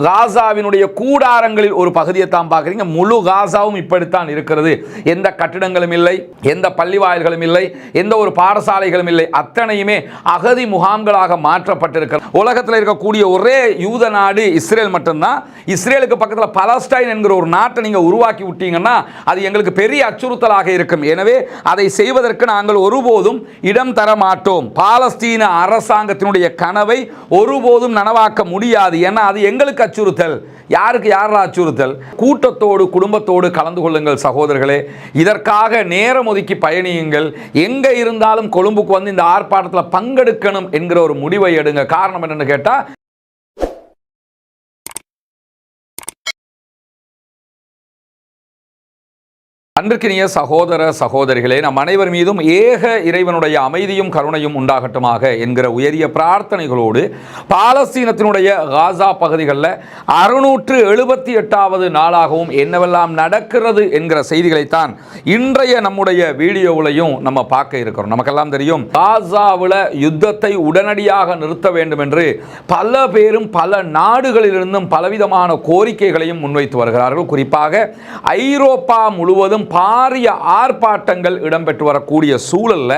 காசாவினுடைய கூடாரங்களில் ஒரு பகுதியை தான் பார்க்குறீங்க. முழு காசாவும் இப்படித்தான் இருக்கிறது. எந்த கட்டிடங்களும் இல்லை எந்த பள்ளி வாயில்களும் இல்லை எந்த ஒரு பாடசாலைகளும் இல்லை. அத்தனையுமே அகதி முகாம்களாக மாற்றப்பட்டிருக்கிறது. உலகத்தில் இருக்கக்கூடிய ஒரே யூத நாடு இஸ்ரேல் மட்டும்தான். இஸ்ரேலுக்கு பக்கத்தில் பலஸ்டைன் என்கிற ஒரு நாட்டை நீங்கள் உருவாக்கி விட்டீங்கன்னா அது எங்களுக்கு பெரிய அச்சுறுத்தலாக இருக்கும். எனவே அதை செய்வதற்கு நாங்கள் ஒருபோதும் இடம் தர மாட்டோம். பாலஸ்தீன அரசாங்கத்தினுடைய கனவை ஒருபோதும் நனவாக்க முடியாது. ஏன்னா அது எங்களுக்கு அச்சுறுத்தல். யாருக்கு யாரா அச்சுறுத்தல்? கூட்டத்தோடு குடும்பத்தோடு கலந்து கொள்ளுங்கள் சகோதரர்களே. இதற்காக நேரம் ஒதுக்கி பயணியுங்கள். எங்க இருந்தாலும் கொழும்புக்கு வந்து இந்த ஆர்ப்பாட்டத்தில் பங்கெடுக்கணும் என்கிற ஒரு முடிவை எடுங்க. காரணம் என்னென்னு கேட்டால் அன்றுக்கினிய சகோதர சகோதரிகளே நம் அனைவர் மீதும் ஏக இறைவனுடைய அமைதியும் கருணையும் உண்டாகட்டுமாக என்கிற உயரிய பிரார்த்தனைகளோடு பாலஸ்தீனத்தினுடைய காசா பகுதிகளில் அறுநூற்று எழுபத்தி எட்டாவது நாளாகவும் என்னவெல்லாம் நடக்கிறது என்கிற செய்திகளைத்தான் இன்றைய நம்முடைய வீடியோவிலையும் நம்ம பார்க்க இருக்கிறோம். நமக்கெல்லாம் தெரியும் காசாவில் யுத்தத்தை உடனடியாக நிறுத்த வேண்டும் என்று பல பேரும் பல நாடுகளிலிருந்தும் பலவிதமான கோரிக்கைகளையும் முன்வைத்து வருகிறார்கள். குறிப்பாக ஐரோப்பா முழுவதும் பாரிய ஆர்ப்பாட்டங்கள் இடம்பெற்று வரக்கூடிய சூழல்ல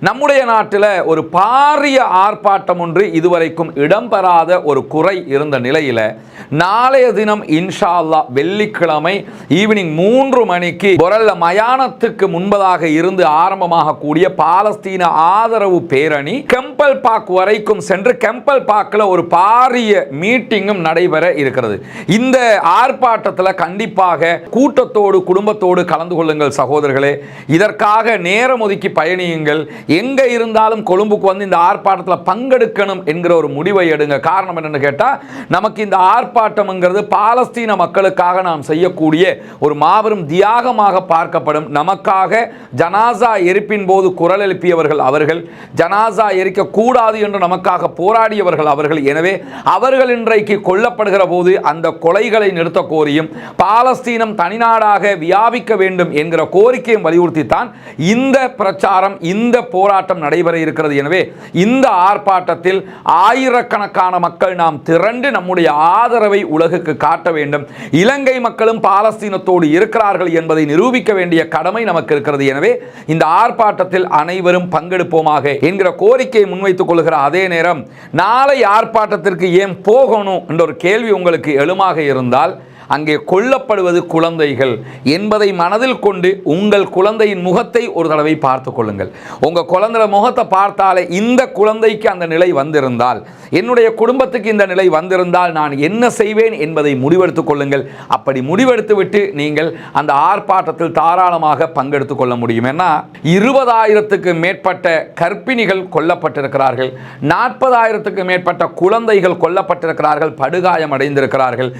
நம்முடைய நாட்டில் ஒரு பாரிய ஆர்ப்பாட்டம் ஒன்று இதுவரைக்கும் இடம்பெறாத ஒரு குறை இருந்த நிலையில் நாளைய தினம் இன்ஷா அல்லாஹ் வெள்ளிக்கிழமை ஈவினிங் மூன்று மணிக்கு பொரல்ல மயானத்துக்கு முன்பதாக இருந்து ஆரம்பமாகக்கூடிய பாலஸ்தீன ஆதரவு பேரணி கெம்பல் பாக் வரைக்கும் சென்று கெம்பல் பாக்கில் ஒரு பாரிய மீட்டிங்கும் நடைபெற இருக்கிறது. இந்த ஆர்ப்பாட்டத்தில் கண்டிப்பாக கூட்டத்தோடு குடும்பத்தோடு கலந்து கொள்ளுங்கள் சகோதரர்களே. இதற்காக நேரம் ஒதுக்கி பயணியுங்கள். எங்கே இருந்தாலும் கொழும்புக்கு வந்து இந்த ஆர்ப்பாட்டத்தில் பங்கெடுக்கணும் என்கிற ஒரு முடிவை எடுங்க. காரணம் என்னென்னு கேட்டால் நமக்கு இந்த ஆர்ப்பாட்டம்ங்கிறது பாலஸ்தீன மக்களுக்காக நாம் செய்யக்கூடிய ஒரு மாபெரும் தியாகமாக பார்க்கப்படும். நமக்காக ஜனாசா எரிப்பின் போது குரல் எழுப்பியவர்கள் அவர்கள் ஜனாசா எரிக்கக்கூடாது என்று நமக்காக போராடியவர்கள் அவர்கள். எனவே அவர்கள் இன்றைக்கு கொல்லப்படுகிற போது அந்த கொலைகளை நிறுத்த கோரியும் பாலஸ்தீனம் தனிநாடாக வியாபிக்க வேண்டும் என்கிற கோரிக்கையும் வலியுறுத்தித்தான் இந்த பிரச்சாரம் இந்த போராட்டம் நடைபெற இருக்கிறது. எனவே இந்த ஆர்ப்பாட்டத்தில் ஆயிரக்கணக்கான மக்கள் நாம் திரண்டு நம்முடைய ஆதரவை உலகுக்கு காட்ட வேண்டும். இலங்கை மக்களும் பாலஸ்தீனத்தோடு இருக்கிறார்கள் என்பதை நிரூபிக்க வேண்டிய கடமை நமக்கு இருக்கிறது. எனவே இந்த ஆர்ப்பாட்டத்தில் அனைவரும் பங்கெடுப்போமாக என்கிற கோரிக்கையை முன்வைத்துக் கொள்கிற அதே நேரம் நாளை ஆர்ப்பாட்டத்திற்கு ஏன் போகணும் என்ற ஒரு கேள்வி உங்களுக்கு எழுமாக இருந்தால் அங்கே கொல்லப்படுவது குழந்தைகள் என்பதை மனதில் கொண்டு உங்கள் குழந்தையின் முகத்தை ஒரு தடவை பார்த்து கொள்ளுங்கள். உங்கள் குழந்தை முகத்தை பார்த்தாலே இந்த குழந்தைக்கு அந்த நிலை வந்திருந்தால் என்னுடைய குடும்பத்துக்கு இந்த நிலை வந்திருந்தால் நான் என்ன செய்வேன் என்பதை முடிவெடுத்துக் கொள்ளுங்கள். அப்படி முடிவெடுத்துவிட்டு நீங்கள் அந்த ஆர்ப்பாட்டத்தில் தாராளமாக பங்கெடுத்துக் கொள்ள முடியும். ஏன்னா இருபதாயிரத்துக்கு மேற்பட்ட கர்ப்பிணிகள் கொல்லப்பட்டிருக்கிறார்கள். நாற்பதாயிரத்துக்கு மேற்பட்ட குழந்தைகள் கொல்லப்பட்டிருக்கிறார்கள். படுகாயம் அடைந்திருக்கிறார்கள்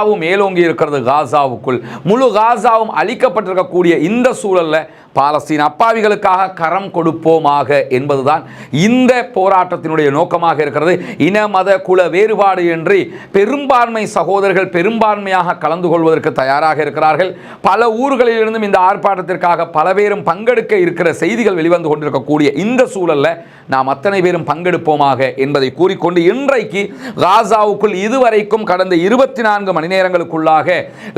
காசாவும் மேலோங்கி இருக்கிறது காசாவுக்குள். முழு காசாவும் அழிக்கப்பட்டிருக்கக்கூடிய இந்த சூழல்ல பாலஸ்தீன் அப்பாவிகளுக்காக கரம் கொடுப்போமாக என்பதுதான் இந்த போராட்டத்தினுடைய நோக்கமாக இருக்கிறது. இன மத குல வேறுபாடு என்று பெரும்பான்மை சகோதரர்கள் பெரும்பான்மையாக கலந்து கொள்வதற்கு தயாராக இருக்கிறார்கள். பல ஊர்களிலிருந்தும் இந்த ஆர்ப்பாட்டத்திற்காக பல பேரும் பங்கெடுக்க இருக்கிற செய்திகள் வெளிவந்து கொண்டிருக்கக்கூடிய இந்த சூழல்ல நாம் அத்தனை பேரும் பங்கெடுப்போமாக என்பதை கூறிக்கொண்டு இன்றைக்கு காசாவுக்குள் இதுவரைக்கும் கடந்த இருபத்தி நான்கு மணி நேரங்களுக்குள்ளாக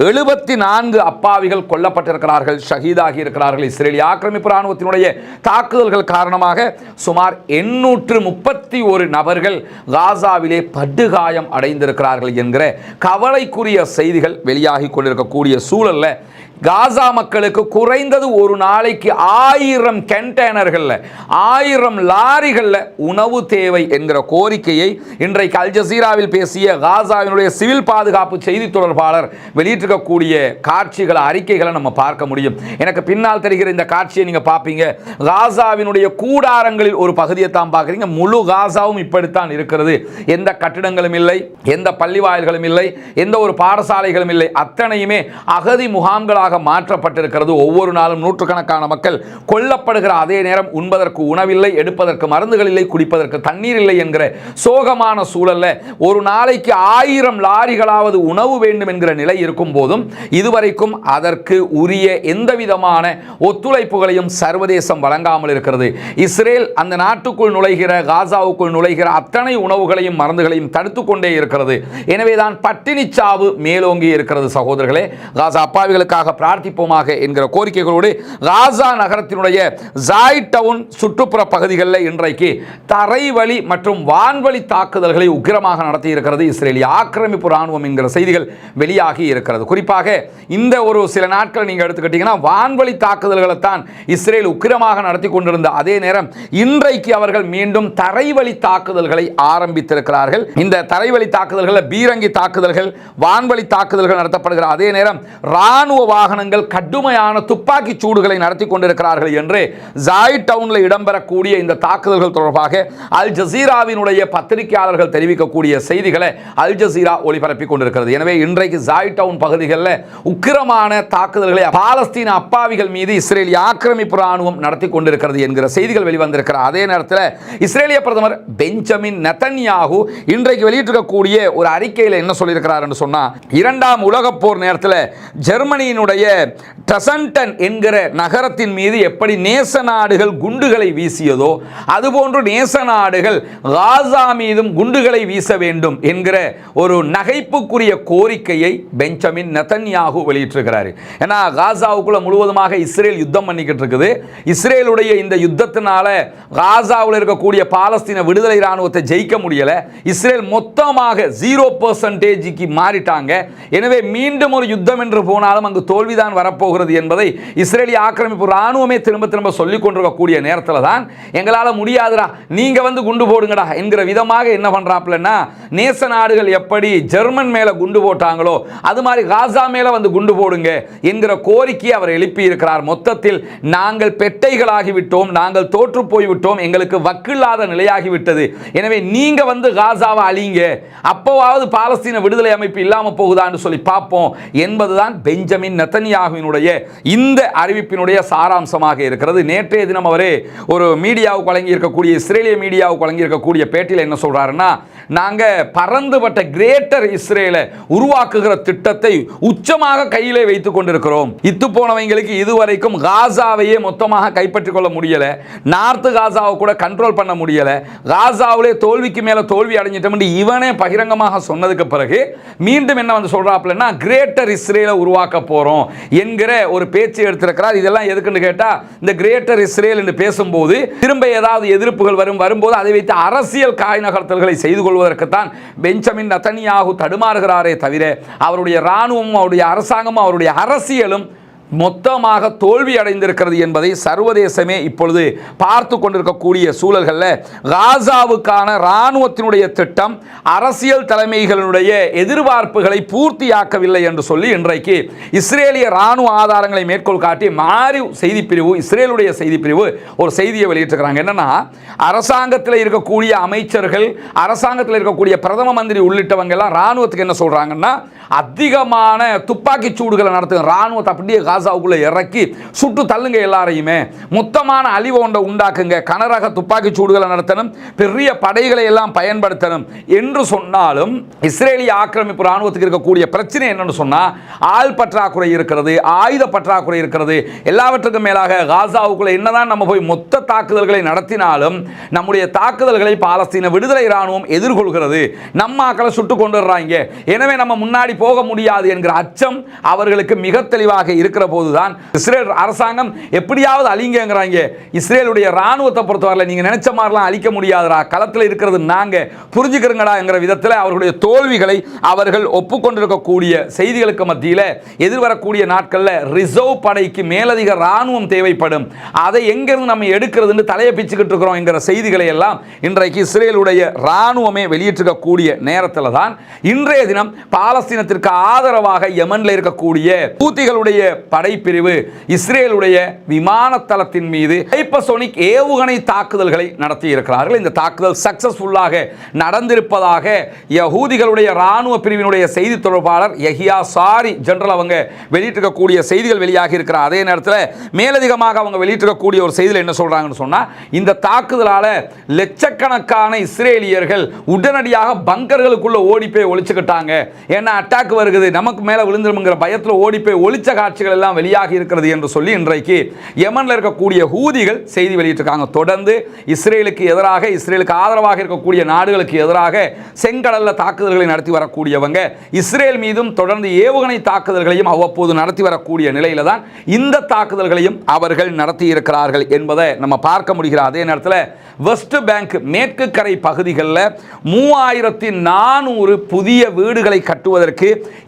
எழுபத்தி நான்கு அப்பாவிகள் கொல்லப்பட்டிருக்கிறார்கள் ஷஹீதாகி இருக்கிறார்கள் இஸ்ரேலிய ஆக்கிரமிப்பு ராணுவத்தினுடைய தாக்குதல்கள் காரணமாக சுமார் எண்ணூற்று முப்பத்தி ஒரு நபர்கள் காசாவிலே படுகாயம் அடைந்திருக்கிறார்கள் என்கிற கவலைக்குரிய செய்திகள் வெளியாகி கொண்டிருக்கக்கூடிய சூழல்ல காசா மக்களுக்கு குறைந்தது ஒரு நாளைக்கு ஆயிரம் கண்டெய்னர்களில் ஆயிரம் லாரிகளில் உணவு தேவை என்கிற கோரிக்கையை இன்றைக்கு அல் ஜசீராவில் பேசிய காசாவினுடைய சிவில் பாதுகாப்பு செய்தி தொடர்பாளர் வெளியிட்டிருக்கக்கூடிய காட்சிகளை அறிக்கைகளை நம்ம பார்க்க முடியும். எனக்கு பின்னால் தெரிகிற இந்த காட்சியை நீங்கள் பார்ப்பீங்க. காசாவினுடைய கூடாரங்களில் ஒரு பகுதியை தான் பார்க்குறீங்க. முழு காசாவும் இப்படித்தான் இருக்கிறது. எந்த கட்டிடங்களும் இல்லை எந்த பள்ளி வாயில்களும் இல்லை எந்த ஒரு பாடசாலைகளும் இல்லை. அத்தனையுமே அகதி முகாம்களாக மாற்றப்பட்டிருக்கிறது. ஒவ்வொரு நாளும் நூற்றுக்கணக்கான மக்கள் கொல்லப்படுகிற அதே நேரம் உண்பதற்கு உணவில்லை எடுப்பதற்கு மருந்துகள் இல்லை குடிப்பதற்கு தண்ணீர் இல்லை என்கிற சோகமான சூழல்ல ஒரு நாளைக்கு ஆயிரம் லாரிகளாவது உணவு வேண்டும் என்கிற நிலை இருக்கும் போதும் இதுவரைக்கும் அதற்கு உரிய எந்த விதமான ஒத்துழைப்புகளையும் சர்வதேசம் வழங்காமல் இருக்கிறது. இஸ்ரேல் அந்த நாட்டுக்குள் நுழைகிற காசாவுக்குள் நுழைகிற அத்தனை உணவுகளையும் மருந்துகளையும் தடுத்து கொண்டே இருக்கிறது. எனவேதான் பட்டினி சாவு மேலோங்கி இருக்கிறது சகோதரர்களே. காசா அப்பாவிகளுக்காக பிரார்த்திப்போமாக என்கிற கோரிக்கைகளோடு காசா நகரத்தினுடைய ஜாய் டவுன் சுற்றுப்புற பகுதிகளில் இன்றைக்கு தரைவழி மற்றும் வான்வழி தாக்குதல்களை உக்கிரமாக நடத்தி இருக்கிறது இஸ்ரேலிய ஆக்கிரமிப்பு ராணுவம் என்கிற செய்திகள் வெளியாகி இருக்கிறது. குறிப்பாக இந்த ஒரு சில நாட்கள் நீங்கள் எடுத்துக்கிட்டீங்கன்னா வான்வழி தாக்குதல்களை தான் இஸ்ரேல் உக்கிரமாக நடத்தி கொண்டிருந்த அதே நேரம் இன்றைக்கு அவர்கள் மீண்டும் தரைவழி தாக்குதல்களை ஆரம்பித்திருக்கிறார்கள். இந்த தரைவழி தாக்குதல்களில் பீரங்கி தாக்குதல்கள் வான்வழி தாக்குதல்கள் நடத்தப்படுகிற அதே நேரம் ராணுவ வாகனங்கள் கடுமையான துப்பாக்கி சூடுகளை நடத்தி கொண்டிருக்கிறார்கள் என்று ஜாய் டவுனில் இடம்பெறக்கூடிய இந்த தாக்குதல்கள் தொடர்பாக அல் ஜசீராவினுடைய பத்திரிகையாளர்கள் தெரிவிக்கக்கூடிய செய்திகளை அல் ஜசீரா ஒளிபரப்பி கொண்டிருக்கிறது. எனவே இன்றைக்கு ஜாய் டவுன் பகுதிகளில் உக்கிரமான தாக்குதல்களை பாலஸ்தீன அப்பாவிகள் மீது இஸ்ரேலிய ஆக்கிரமிப்பு ராணுவம் நடத்தி கொண்டிருக்கிறது என்கிற செய்திகள் வெளிவந்திருக்கிற அதே நேரத்தில் இஸ்ரேலிய பிரதமர் பெஞ்சமின் நெத்தன்யாகு இன்றைக்கு வெளியிட்டிருக்கக்கூடிய ஒரு அறிக்கையில் என்ன சொல்லியிருக்கிறார் என்று சொன்னா இரண்டாம் உலகப் போர் நேரத்தில் ஜெர்மனியினுடைய டசன்டன் என்கிற நகரத்தின் மீது எப்படி நேச நாடுகள் குண்டுகளை வீசியதோ அதுபோன்று நேச நாடுகள் காசா மீதும் குண்டுகளை வீச வேண்டும் என்கிற ஒரு நகைப்புக்குரிய கோரிக்கையை பெஞ்சமின் நெத்தன்யாகு வெளியிட்டிருக்கிறார். ஏன்னா காசாவுக்குள்ள முழுவதுமாக இஸ்ரேல் யுத்தம் பண்ணிக்கிட்டு இருக்குது இஸ்ரேலுடைய இந்த யுத்தத்தினால காசாவில் இருக்கக்கூடிய பாலஸ்தீன விடுதலை ராணுவத்தை ஜெயிக்க முடியலை. இஸ்ரேல் மொத்தமாக ஜீரோ பர்சன்டேஜுக்கு மாறிட்டாங்க. எனவே மீண்டும் ஒரு யுத்தம் என்று போனாலும் அங்கு தோல்விதான் வரப்போகிறது என்பதை இஸ்ரேலிய ஆக்கிரமிப்பு ராணுவமே திரும்ப திரும்ப சொல்லிக் கொண்டிருக்கக்கூடிய நேரத்தில் தான் எங்களால் முடியாதுடா நீங்க வந்து குண்டு போடுங்கடா என்கிற விதமாக என்ன பண்ணுறாப்புலன்னா நேச நாடுகள் எப்படி ஜெர்மன் மேலே குண்டு போட்டாங்களோ அது மாதிரி காசா மேலே வந்து குண்டு போடுங்க என்கிற கோரிக்கையை அவர் எழுப்பி இருக்கிறார் மொத்தத்தில் நாங்கள் பெட்டைகளாகிவிட்டோம் நாங்கள் தோற்று போய்விட்டோம் எங்களுக்கு வக்கில்லாத நிலையாகிவிட்டது எனவே நீங்க வந்து காசாவை அழிங்க அப்போவாவது பாலஸ்தீன விடுதலை அமைப்பு இல்லாம போகுதான்னு சொல்லி பார்ப்போம் என்பதுதான் பெஞ்சமின் நெத்தனியாகுவினுடைய இந்த அறிவிப்பினுடைய சாராம்சமாக இருக்கிறது. நேற்றைய தினம் அவரே ஒரு மீடியாவுக்கு வழங்கி இருக்கக்கூடிய இஸ்ரேலிய மீடியாவுக்கு வழங்கி இருக்கக்கூடிய பேட்டியில் என்ன சொல்கிறாருன்னா நாங்கள் பறந்துபட்ட கிரேட்டர் இஸ்ரேலை உருவாக்குகிற திட்டத்தை உச்சமாக கையிலே வைத்து கொண்டிருக்கிறோம். இத்து போனவங்களுக்கு இதுவரைக்கும் காசாவையே மொத்தமாக கைப்பற்றிக் கொள்ள முடியலை. நார்த்து காசாவை கூட கண்ட்ரோல் பண்ண முடியலை. காசாவிலே தோல்விக்கு மேலே தோல்வி அடைஞ்சிட்டோம் இவனே பகிரங்கமாக சொன்னதுக்கு பிறகு மீண்டும் என்ன வந்து சொல்கிறாப்புலன்னா கிரேட்டர் இஸ்ரேலை உருவாக்க போறோம் என்கிற ஒரு பேச்சு எடுத்திருக்கிறார். இதெல்லாம் எதுக்குன்னு கேட்டால் இந்த கிரேட்டர் இஸ்ரேல் என்று பேசும்போது திரும்ப ஏதாவது எதிர்ப்புகள் வரும் வரும்போது அதை வைத்து அரசியல் காய் நகர்த்தல்களை செய்து கொள்வதற்குத்தான் பெஞ்சமின் நத்தனியாகு தடுமாறுகிறாரே தவிர அவருடைய இராணுவமும் அவருடைய அரசாங்கமும் அவருடைய அரசியலும் மொத்தமாக தோல்வி அடைந்திருக்கிறது என்பதை சர்வதேசமே இப்பொழுது பார்த்து கொண்டிருக்கக்கூடிய சூழல்களில் காசாவுக்கான இராணுவத்தினுடைய திட்டம் அரசியல் தலைமைகளுடைய எதிர்பார்ப்புகளை பூர்த்தியாக்கவில்லை என்று சொல்லி இன்றைக்கு இஸ்ரேலிய இராணுவ ஆதாரங்களை மேற்கோள் காட்டி மாறி செய்தி பிரிவு இஸ்ரேலுடைய செய்தி பிரிவு ஒரு செய்தியை வெளியிட்டிருக்கிறாங்க. என்னன்னா அரசாங்கத்தில் இருக்கக்கூடிய அமைச்சர்கள் அரசாங்கத்தில் இருக்கக்கூடிய பிரதம மந்திரி உள்ளிட்டவங்க எல்லாம் இராணுவத்துக்கு என்ன சொல்றாங்கன்னா அதிகமான துப்பாக்கி சூடுகளை நடத்துங்க இராணுவத்தை அப்படியே காசாவுக்குள்ள இறக்கி சுட்டு தள்ளுங்க எல்லாரையுமே. மொத்தமான அழிவு ஒன்றை உண்டாக்குங்க. கனரக துப்பாக்கி சூடுகளை நடத்தணும். பெரிய படைகளை எல்லாம் பயன்படுத்தணும். என்று சொன்னாலும் இஸ்ரேலிய ஆக்கிரமிப்பு ராணுவத்துக்கு இருக்கக்கூடிய பிரச்சனை என்னன்னு சொன்னால் ஆள் பற்றாக்குறை இருக்கிறது ஆயுத பற்றாக்குறை இருக்கிறது. எல்லாவற்றுக்கும் மேலாக காசாவுக்குள்ளே என்னதான் நம்ம போய் மொத்த தாக்குதல்களை நடத்தினாலும் நம்முடைய தாக்குதல்களை பாலஸ்தீன விடுதலை ராணுவம் எதிர்கொள்கிறது. நம்ம ஆக்களை சுட்டு கொண்டு வர்றாங்க எனவே நம்ம முன்னாடி பின்னாடி போக முடியாது என்கிற அச்சம் அவர்களுக்கு மிக தெளிவாக இருக்கிற போதுதான். இஸ்ரேல் அரசாங்கம் எப்படியாவது அழிங்கிறாங்க இஸ்ரேலுடைய ராணுவத்தை பொறுத்தவரையில் நீங்க நினைச்ச மாதிரிலாம் அழிக்க முடியாதுடா. களத்தில் இருக்கிறது நாங்க. புரிஞ்சுக்கிறங்கடா என்கிற விதத்தில் அவர்களுடைய தோல்விகளை அவர்கள் ஒப்புக்கொண்டிருக்கக்கூடிய செய்திகளுக்கு மத்தியில் எதிர்வரக்கூடிய நாட்களில் ரிசர்வ் படைக்கு மேலதிக ராணுவம் தேவைப்படும். அதை எங்கிருந்து நம்ம எடுக்கிறதுன்னு தலையை பிச்சுக்கிட்டு இருக்கிறோம் என்கிற செய்திகளை எல்லாம் இன்றைக்கு இஸ்ரேலுடைய ராணுவமே வெளியிட்டிருக்கக்கூடிய நேரத்தில் தான் இன்றைய தினம் பாலஸ்தீன பாலஸ்தீனத்திற்கு ஆதரவாக யமன்ல இருக்கக்கூடிய பூத்திகளுடைய படைப்பிரிவு இஸ்ரேலுடைய விமான தளத்தின் மீது ஹைப்பசோனிக் ஏவுகணை தாக்குதல்களை நடத்தி இருக்கிறார்கள் இந்த தாக்குதல் சக்சஸ்ஃபுல்லாக நடந்திருப்பதாக யகூதிகளுடைய ராணுவ பிரிவினுடைய செய்தி தொடர்பாளர் யஹியா சாரி ஜெனரல் அவங்க வெளியிட்டிருக்கக்கூடிய செய்திகள் வெளியாகி இருக்கிற அதே நேரத்தில் மேலதிகமாக அவங்க வெளியிட்டிருக்கக்கூடிய ஒரு செய்தியில் என்ன சொல்றாங்கன்னு சொன்னால் இந்த தாக்குதலால லட்சக்கணக்கான இஸ்ரேலியர்கள் உடனடியாக பங்கர்களுக்குள்ள ஓடி போய் ஒழிச்சுக்கிட்டாங்க ஏன்னா அட்டாக் வருகிறது நமக்கு மேலே விழுந்துருங்கிற பயத்தில் ஓடி போய் ஒளிச்ச காட்சிகள் எல்லாம் வெளியாகி இருக்கிறது என்று சொல்லி இன்றைக்கு யமனில் இருக்கக்கூடிய ஹூதிகள் செய்தி வெளியிட்டிருக்காங்க. தொடர்ந்து இஸ்ரேலுக்கு எதிராக இஸ்ரேலுக்கு ஆதரவாக இருக்கக்கூடிய நாடுகளுக்கு எதிராக செங்கடல்ல தாக்குதல்களை நடத்தி வரக்கூடியவங்க இஸ்ரேல் மீதும் தொடர்ந்து ஏவுகணை தாக்குதல்களையும் அவ்வப்போது நடத்தி வரக்கூடிய நிலையில தான் இந்த தாக்குதல்களையும் அவர்கள் நடத்தி இருக்கிறார்கள் என்பதை நம்ம பார்க்க முடிகிற அதே நேரத்தில் வெஸ்ட் பேங்க் மேற்கு கரை பகுதிகளில் மூவாயிரத்தி நானூறு புதிய வீடுகளை கட்டுவதற்கு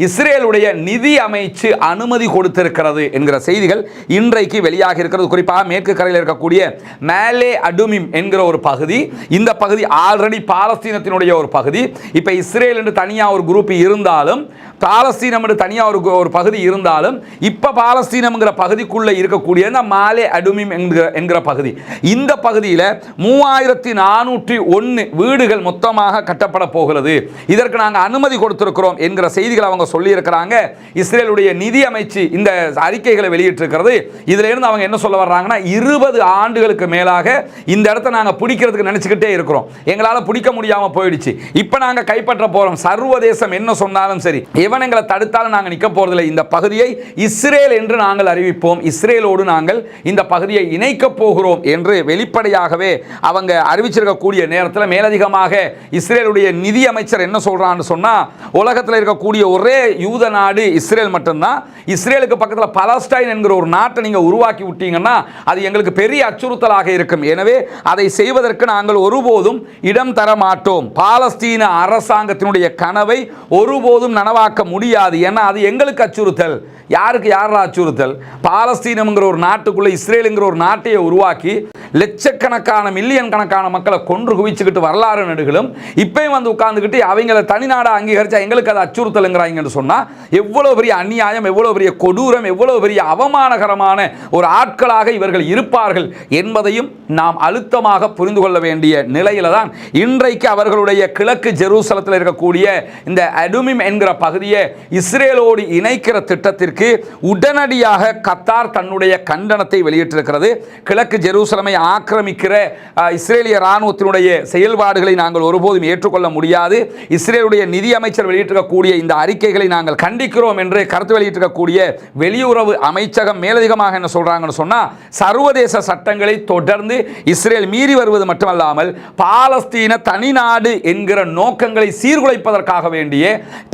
இஸ்ரேலுடைய நிதி அமைச்சு அனுமதி கொடுத்திருக்கிறது என்கிற செய்திகள் இன்றைக்கு வெளியாக இருக்கிறது. குறிப்பாக மேற்கு கரையில் இருக்கக்கூடிய மேலே அடுமிம் என்கிற ஒரு பகுதி. இந்த பகுதி ஆல்ரெடி பாலஸ்தீனத்தினுடைய ஒரு பகுதி. இப்போ இஸ்ரேல் என்று தனியாக ஒரு குரூப் இருந்தாலும் பாலஸ்தீனம் என்று தனியாக ஒரு ஒரு பகுதி இருந்தாலும் இப்போ பாலஸ்தீனம்ங்கிற பகுதிக்குள்ளே இருக்கக்கூடிய இந்த மாலே அடுமிம் என்கிற என்கிற பகுதி. இந்த பகுதியில் மூவாயிரத்தி நானூற்றி ஒன்று வீடுகள் மொத்தமாக கட்டப்பட போகிறது. இதற்கு நாங்கள் அனுமதி கொடுத்திருக்கிறோம் என்கிற செய்திகளை அவங்க சொல்லியிருக்கிறாங்க. இஸ்ரேலுடைய நிதி அமைச்சு இந்த அறிக்கைகளை வெளியிட்டிருக்கிறது. இதிலிருந்து அவங்க என்ன சொல்ல வர்றாங்கன்னா இருபது ஆண்டுகளுக்கு மேலாக இந்த இடத்த நாங்கள் பிடிக்கிறதுக்கு நினச்சிக்கிட்டே இருக்கிறோம். எங்களால் பிடிக்க முடியாமல் போயிடுச்சு. இப்போ நாங்கள் கைப்பற்ற போகிறோம் சர்வதேசம் என்ன சொன்னாலும் சரி எவன் எங்களை தடுத்தாலும் நாங்கள் நிற்க போகிறதில்லை இந்த பகுதியை இஸ்ரேல் என்று நாங்கள் அறிவிப்போம். இஸ்ரேலோடு நாங்கள் இந்த பகுதியை இணைக்கப் போகிறோம் என்று வெளிப்படையாகவே அவங்க அறிவிச்சிருக்கக்கூடிய நேரத்தில் மேலதிகமாக இஸ்ரேலுடைய நிதி அமைச்சர் என்ன சொல்கிறான்னு சொன்னா உலகத்தில் இருக்கக்கூடிய ஒரே யூத நாடு இஸ்ரேல் மட்டும்தான். இஸ்ரேலுக்கு பக்கத்தில் பலஸ்டைன் என்கிற ஒரு நாட்டை நீங்க உருவாக்கி விட்டீங்கன்னா அது எங்களுக்கு பெரிய அச்சுறுத்தலாக இருக்கும். எனவே அதை செய்வதற்கு நாங்கள் ஒருபோதும் இடம் தர மாட்டோம். பாலஸ்தீன அரசாங்கத்தினுடைய கனவை ஒருபோதும் நனவாக்க முடியாது. ஏன்னா அது எங்களுக்கு அச்சுறுத்தல். யாருக்கு யாரா அச்சுறுத்தல்? பாலஸ்தீனம்ங்கிற ஒரு நாட்டுக்குள்ள இஸ்ரேலுங்கிற ஒரு நாட்டையை உருவாக்கி லட்சக்கணக்கான மில்லியன் கணக்கான மக்களை கொன்று குவிச்சுக்கிட்டு வரலாறு நடுகளும் இப்பயும் வந்து உட்கார்ந்துக்கிட்டு அவங்கள தனிநாடாக அங்கீகரித்தா எங்களுக்கு அது அச்சுறுத்தலுங்கிறாங்கன்னு சொன்னால் எவ்வளோ பெரிய அநியாயம் எவ்வளோ பெரிய கொடூரம் எவ்வளோ பெரிய அவமானகரமான ஒரு ஆட்களாக இவர்கள் இருப்பார்கள் என்பதையும் நாம் அழுத்தமாக புரிந்து கொள்ள வேண்டிய நிலையில தான் இன்றைக்கு அவர்களுடைய கிழக்கு ஜெருசலத்தில் இருக்கக்கூடிய இந்த அடுமிம் என்கிற பகுதியை இஸ்ரேலோடு இணைக்கிற திட்டத்திற்கு உடனடியாக கத்தார் தன்னுடைய கண்டனத்தை வெளியிட்டிருக்கிறது. கிழக்கு ஜெருசலமை ஆக்கிரமிக்கிற இஸ்ரேலிய இராணுவத்தினுடைய செயல்பாடுகளை நாங்கள் ஒருபோதும் ஏற்றுக்கொள்ள முடியாது. இஸ்ரேலுடைய நிதி அமைச்சர் வெளியிட்டிருக்கக்கூடிய இந்த அறிக்கைகளை நாங்கள் கண்டிக்கிறோம் என்று கருத்து வெளியிட்டிருக்கக்கூடிய வெளியுறவு அமைச்சகம் மேலதிகமாக என்ன சொல்றாங்கன்னு சொன்னா சர்வதேச சட்டங்களை தொடர்ந்து இஸ்ரேல் மீறி வருவது மட்டுமல்லாமல் பாலஸ்தீன தனிநாடு என்கிற நோக்கங்களை சீர்குலைப்பதற்காக வேண்டிய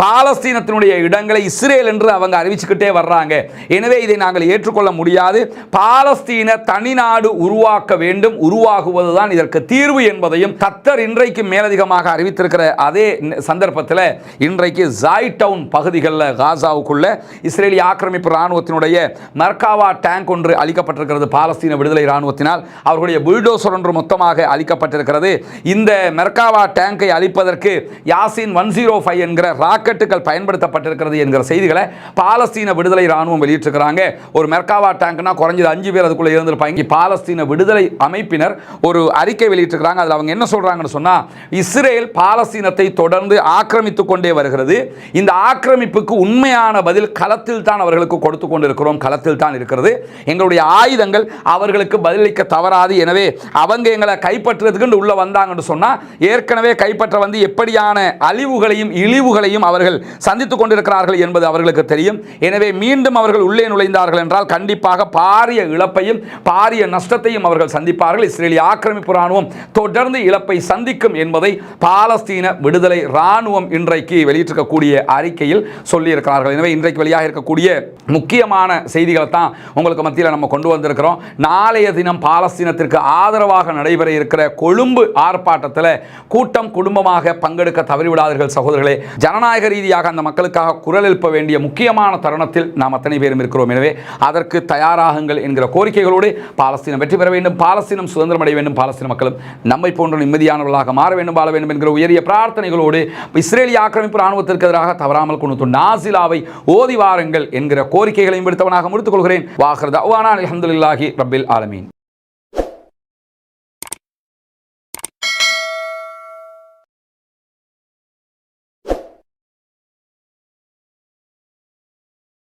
பாலஸ்தீனத்தினுடைய இடங்களை இஸ்ரேல் என்று அவங்க அறிவிச்சுக்கிட்டே வர்றாங்க. எனவே இதை நாங்கள் ஏற்றுக்கொள்ள முடியாது. பாலஸ்தீன தனிநாடு உருவாக்க வேண்டும் உருவாகுவதுதான் இதற்கு தீர்வு என்பதையும் கத்தர் இன்றைக்கு மேலதிகமாக அறிவித்திருக்கிற அதே சந்தர்ப்பத்தில் இன்றைக்கு ஜாய் டவுன் பகுதிகளில் காசாவுக்குள்ள இஸ்ரேலிய ஆக்கிரமிப்பு இராணுவத்தினுடைய மர்காவா டேங்க் ஒன்று அளிக்கப்பட்டிருக்கிறது பாலஸ்தீன விடுதலை இராணுவத்தினால் அவர்களுடைய புல்டோசர் ஒன்று மொத்தமாக அளிக்கப்பட்டிருக்கிறது இந்த மெர்காவா டேங்கை அளிப்பதற்கு யாசின் ஒன் ஜீரோ ஃபைவ் என்கிற ராக்கெட்டுகள் பயன்படுத்தப்பட்டிருக்கிறது என்கிற செய்திகளை பாலஸ்தீன விடுதலை இராணுவம் வெளியிட்டிருக்கிறாங்க. ஒரு மெர்காவா டேங்க்னா குறைஞ்சது அஞ்சு பேர் அதுக்குள்ளே இருந்திருப்பாங்க. பாலஸ்தீன விடுதலை அமைப்பினர் ஒரு அறிக்கை வெளியிட்டிருக்கிறாங்க. அதில் அவங்க என்ன சொல்கிறாங்கன்னு சொன்னால் இஸ்ரேல் பாலஸ்தீனத்தை தொடர்ந்து ஆக்கிரமித்துக் கொண்டே வருகிறது. இந்த ஆக்கிரமிப்புக்கு உண்மையான பதில் களத்தில் தான் அவர்களுக்கு கொடுத்து கொண்டிருக்கிறோம் களத்தில் தான் இருக்கிறது. எங்களுடைய ஆயுதங்கள் அவர்களுக்கு பதிலளிக்க தவறாது. எனவே அவங்க எங்களை கைப்பற்றுறதுக்கு உள்ள வந்தாங்கன்னு சொன்னால் ஏற்கனவே கைப்பற்ற வந்து எப்படியான அழிவுகளையும் இழிவுகளையும் அவர்கள் சந்தித்துக் கொண்டிருக்கிறார்கள் என்பது அவர்களுக்கு தெரியும். எனவே மீண்டும் அவர்கள் உள்ளே நுழைந்தார்கள் என்றால் கண்டிப்பாக பாரிய இழப்பையும் பாரிய நஷ்டத்தையும் அவர்கள் சந்திப்பார்கள். இஸ்ரேலிய ஆக்கிரமிப்பு ராணுவம் தொடர்ந்து இழப்பை சந்திக்கும் என்பதை பாலஸ்தீன விடுதலை ராணுவம் இன்றைக்கு வெளியிட்டிருக்கக்கூடிய அறிக்கையில் சொல்லியிருக்கிறார்கள். எனவே இன்றைக்கு வெளியாக இருக்கக்கூடிய முக்கியமான செய்திகளை தான் உங்களுக்கு மத்தியில் நம்ம கொண்டு வந்திருக்கிறோம். நாளைய தினம் பாலஸ்தீனத்திற்கு ஆதரவாக நடைபெற இருக்கிற கொழும்பு ஆர்ப்பாட்டத்தில் கூட்டம் குடும்பமாக பங்கெடுக்க தவறிவிடாதீர்கள் சகோதரர்களே. ஜனநாயக ரீதியாக அந்த மக்களுக்காக குரல் எழுப்ப வேண்டிய முக்கியமான தருணத்தில் நாம் அத்தனை பேரும் இருக்கிறோம். எனவே அதற்கு தயாராகுங்கள் என்கிற கோரிக்கைகளோடு பாலஸ்தீனம் வெற்றி பெற வேண்டும். பாலஸ்தீனம் சுதந்திரம் அடைய வேண்டும். பாலஸ்தீன மக்களும் நம்மை போன்ற நிம்மதியானவர்களாக மாற வேண்டும் வாழ வேண்டும் என்கிற உயரிய பிரார்த்தனைகளோடு இஸ்ரேலிய ஆக்கிரமிப்பு ராணுவத்திற்கு எதிராக தவறாமல் கொண்டு நாசிலாவை ஓதி வாருங்கள் என்கிற கோரிக்கைகளையும் விடுத்தவனாக முடித்துக் கொள்கிறேன். வாஹர் தவானா அலமதுல்லாஹி ரபில் ஆலமீன்.